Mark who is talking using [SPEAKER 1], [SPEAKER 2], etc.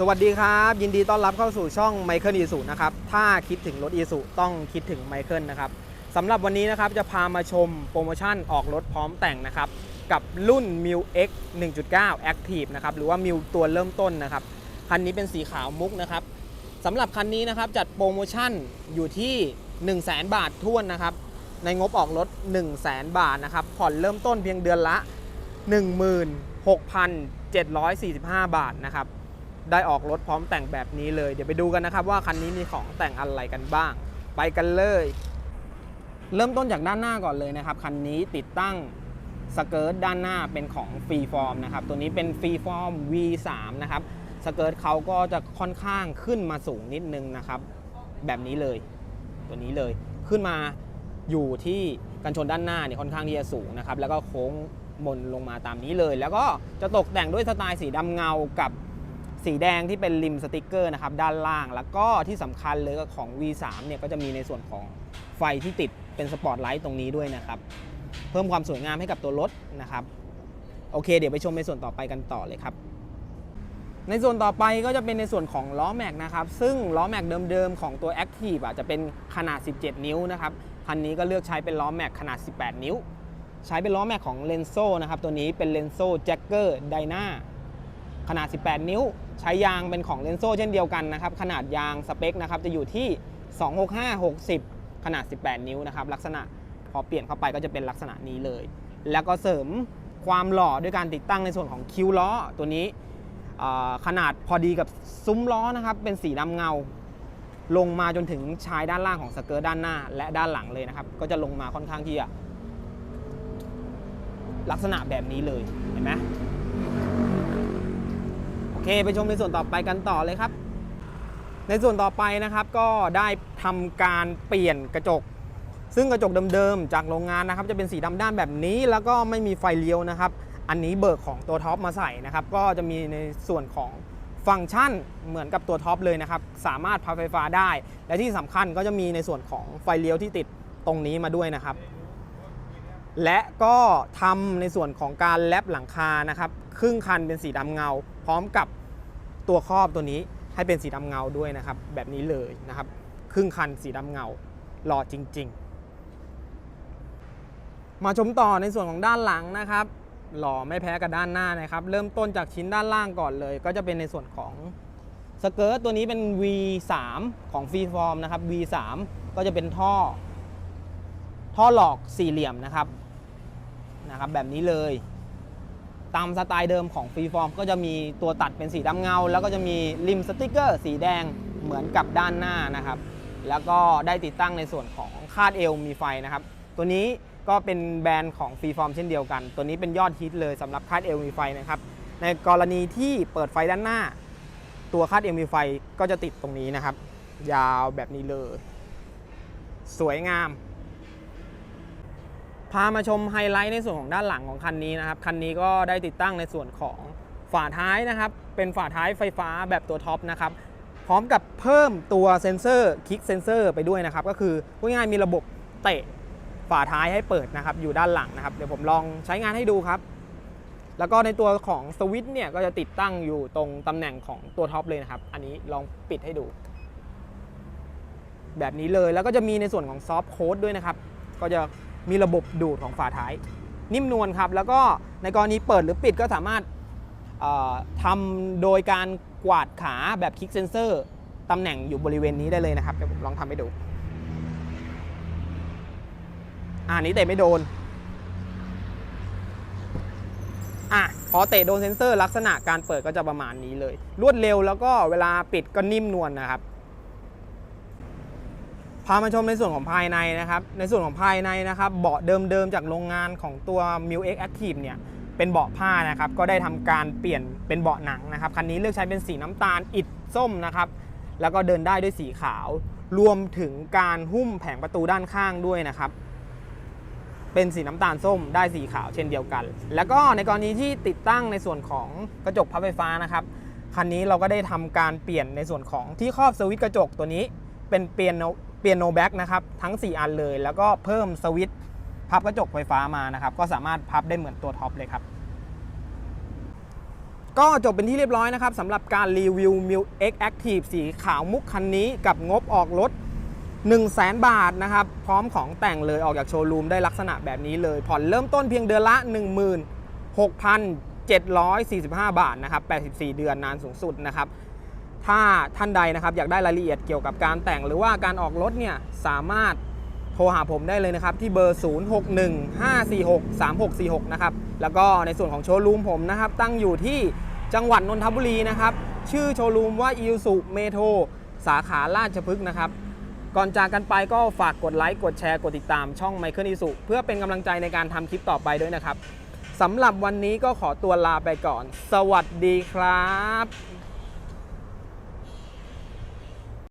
[SPEAKER 1] สวัสดีครับ ยินดีต้อนรับเข้าสู่ช่องไมเคิลอีสุนะครับ ถ้าคิดถึงรถอีสุต้องคิดถึงไมเคิลนะครับสำหรับวันนี้นะครับจะพามาชมโปรโมชั่นออกรถพร้อมแต่งนะครับ กับรุ่น m i w X 1.9 Active นะครับหรือว่า m i w ตัวเริ่มต้นนะครับ คันนี้เป็นสีขาวมุกนะครับสำหรับคันนี้นะครับจัดโปรโมชั่นอยู่ที่ 1 0 0 0 0แบาทท้วนนะครับ ในงบออกรถ 1 0 0 0 0แบาทนะครับ ผ่อนเริ่มต้นเพียงเดือนละ 16,745 บาทนะครับ ได้ออกรถพร้อมแต่งแบบนี้เลย เดี๋ยวไปดูกันนะครับว่าคันนี้มีของแต่งอะไรกันบ้าง ไปกันเลย เริ่มต้นจากด้านหน้าก่อนเลยนะครับ คันนี้ติดตั้งสเกิร์ตด้านหน้าเป็นของฟรีฟอร์มนะครับ ตัวนี้เป็นฟรีฟอร์ม V3 นะครับ สเกิร์ตเขาก็จะค่อนข้างขึ้นมาสูงนิดนึงนะครับ แบบนี้เลย ตัวนี้เลย ขึ้นมาอยู่ที่กันชนด้านหน้าเนี่ยค่อนข้างที่จะสูงนะครับ แล้วก็โค้งมนลงมาตามนี้เลย แล้วก็จะตกแต่งด้วยสไตล์สีดำเงากับ สีแดงที่เป็นริมสติกเกอร์นะครับด้านล่าง แล้วก็ที่สำคัญเลยก็ของ V3 เนี่ยก็จะมีในส่วนของไฟที่ติดเป็นสปอตไลท์ตรงนี้ด้วยนะครับเพิ่มความสวยงามให้กับตัวรถนะครับโอเค เดี๋ยวไปชมในส่วนต่อไปกันต่อเลยครับ ในส่วนต่อไปก็จะเป็นในส่วนของล้อแม็กนะครับ ซึ่งล้อแม็กเดิมๆของตัว Active อะจะเป็นขนาด 17 นิ้วนะครับคันนี้ก็เลือกใช้เป็นล้อแม็กขนาด 18 นิ้ว ใช้เป็นล้อแม็กของ Lenso นะครับตัวนี้เป็น Lenso Jacker Dyna ขนาด 18 นิ้ว ใช้ยางเป็นของ Lenso เช่นเดียวกันนะครับ ขนาดยางสเปคนะครับจะอยู่ที่ 265 60 ขนาด 18 นิ้วนะครับ ลักษณะพอเปลี่ยนเข้าไปก็จะเป็นลักษณะนี้เลย แล้วก็เสริมความหล่อด้วยการติดตั้งในส่วนของคิ้วล้อตัวนี้ขนาดพอดีกับซุ้มล้อนะครับ เป็นสีดำเงา ลงมาจนถึงชายด้านล่างของสเกิร์ตด้านหน้า และด้านหลังเลยนะครับ ก็จะลงมาค่อนข้างที่จะลักษณะแบบนี้เลยเห็นไหม เคไปชมในส่วนต่อไปกันต่อเลยครับ ในส่วนต่อไปนะครับก็ได้ทำการเปลี่ยนกระจก ซึ่งกระจกเดิมๆจากโรงงานนะครับ จะเป็นสีดำด้านแบบนี้ แล้วก็ไม่มีไฟเลี้ยวนะครับ อันนี้เบิกของตัวท็อปมาใส่นะครับ ก็จะมีในส่วนของฟังก์ชันเหมือนกับตัวท็อปเลยนะครับ สามารถพับไฟฟ้าได้ และที่สำคัญก็จะมีในส่วนของไฟเลี้ยวที่ติดตรงนี้มาด้วยนะครับ และก็ทำในส่วนของการแลบหลังคานะครับ ครึ่งคันเป็นสีดำเงา พร้อมกับ ตัวครอบตัวนี้ให้เป็นสีดำเงาด้วยนะครับ แบบนี้เลยนะครับ ครึ่งคันสีดำเงาหล่อจริง ๆ มาชมต่อในส่วนของด้านหลังนะครับ หล่อไม่แพ้กับด้านหน้านะครับ เริ่มต้นจากชิ้นด้านล่างก่อนเลย ก็จะเป็นในส่วนของสเกิร์ตตัวนี้เป็น V3 ของฟรีฟอร์มนะครับ V3 ก็จะเป็นท่อ ท่อหลอกสี่เหลี่ยมนะครับนะครับ แบบนี้เลย ตามสไตล์เดิมของฟรีฟอร์มก็จะมีตัวตัดเป็นสีดำเงา แล้วก็จะมีริมสติกเกอร์สีแดงเหมือนกับด้านหน้านะครับ แล้วก็ได้ติดตั้งในส่วนของคาดเอวมีไฟนะครับ ตัวนี้ก็เป็นแบรนด์ของฟรีฟอร์มเช่นเดียวกัน ตัวนี้เป็นยอดฮิตเลยสำหรับคาดเอวมีไฟนะครับ ในกรณีที่เปิดไฟด้านหน้า ตัวคาดเอวมีไฟก็จะติดตรงนี้นะครับ ยาวแบบนี้เลย สวยงาม พามาชมไฮไลท์ในส่วนของด้านหลังของคันนี้นะครับ คันนี้ก็ได้ติดตั้งในส่วนของฝาท้ายนะครับ เป็นฝาท้ายไฟฟ้าแบบตัวท็อปนะครับ พร้อมกับเพิ่มตัวเซ็นเซอร์คลิกเซ็นเซอร์ไปด้วยนะครับ ก็คือพูดง่ายๆมีระบบเตะฝาท้ายให้เปิดนะครับ อยู่ด้านหลังนะครับ เดี๋ยวผมลองใช้งานให้ดูครับ แล้วก็ในตัวของสวิตช์เนี่ยก็จะติดตั้งอยู่ตรงตำแหน่งของตัวท็อปเลยนะครับ อันนี้ลองปิดให้ดู แบบนี้เลย แล้วก็จะมีในส่วนของซอฟต์โค้ดด้วยนะครับ ก็จะ มีระบบดูดของฝาท้าย นิ่มนวลครับ แล้วก็ในกรณีเปิดหรือปิดก็สามารถทำโดยการกวาดขาแบบคลิกเซนเซอร์ตำแหน่งอยู่บริเวณนี้ได้เลยนะครับเดี๋ยวผมลองทำให้ดูอ่านี้เตะไม่โดนอะพอเตะโดนเซนเซอร์ลักษณะการเปิดก็จะประมาณนี้เลย รวดเร็วแล้วก็เวลาปิดก็นิ่มนวลนะครับ พามาชมในส่วนของภายในนะครับ ในส่วนของภายในนะครับ เบาะเดิมๆจากโรงงานของตัว m i l X Active เนี่ย เป็นเบาะผ้านะครับ ก็ได้ทำการเปลี่ยนเป็นเบาะหนังนะครับ คันนี้เลือกใช้เป็นสีน้ำตาลอิฐส้มนะครับ แล้วก็เดินได้ด้วยสีขาว รวมถึงการหุ้มแผงประตูด้านข้างด้วยนะครับ เป็นสีน้ำตาลส้มได้สีขาวเช่นเดียวกัน แล้วก็ในกรณีที่ติดตั้งในส่วนของกระจกพับไฟฟ้านะครับ คันนี้เราก็ได้ทำการเปลี่ยนในส่วนของที่ครอบสวิตช์กระจกตัวนี้ เป็นเปลี่ยน เปลี่ยนโนแบ็กนะครับทั้ง 4 อันเลย แล้วก็เพิ่มสวิตช์พับกระจกไฟฟ้ามานะครับ ก็สามารถพับได้เหมือนตัวท็อปเลยครับ ก็จบเป็นที่เรียบร้อยนะครับสำหรับการรีวิว m i l X Active สีขาวมุกคันนี้กับงบออกรถ 1 0 0 0 0แบาทนะครับ พร้อมของแต่งเลยออกจากโชว์รูมได้ลักษณะแบบนี้เลย ผ่อนเริ่มต้นเพียงเดือนละ 16,745 บาทนะครับ84 เดือนนานสูงสุดนะครับ ถ้าท่านใดนะครับอยากได้รายละเอียดเกี่ยวกับการแต่งหรือว่าการออกรถเนี่ยสามารถโทรหาผมได้เลยนะครับ ที่เบอร์ 0615463646 นะครับ แล้วก็ในส่วนของโชว์รูมผมนะครับ ตั้งอยู่ที่จังหวัดนนทบุรีนะครับ ชื่อโชว์รูมว่า i ิ s u เมโทสาขาราชพฤกษ์นะครับก่อนจากกันไปก็ฝากกดไลค์ กดแชร์ กดติดตามช่อง Michael i s u เพื่อเป็นกำลังใจในการทำคลิปต่อไปด้วยนะครับสำหรับวันนี้ก็ขอตัวลาไปก่อน สวัสดีครับ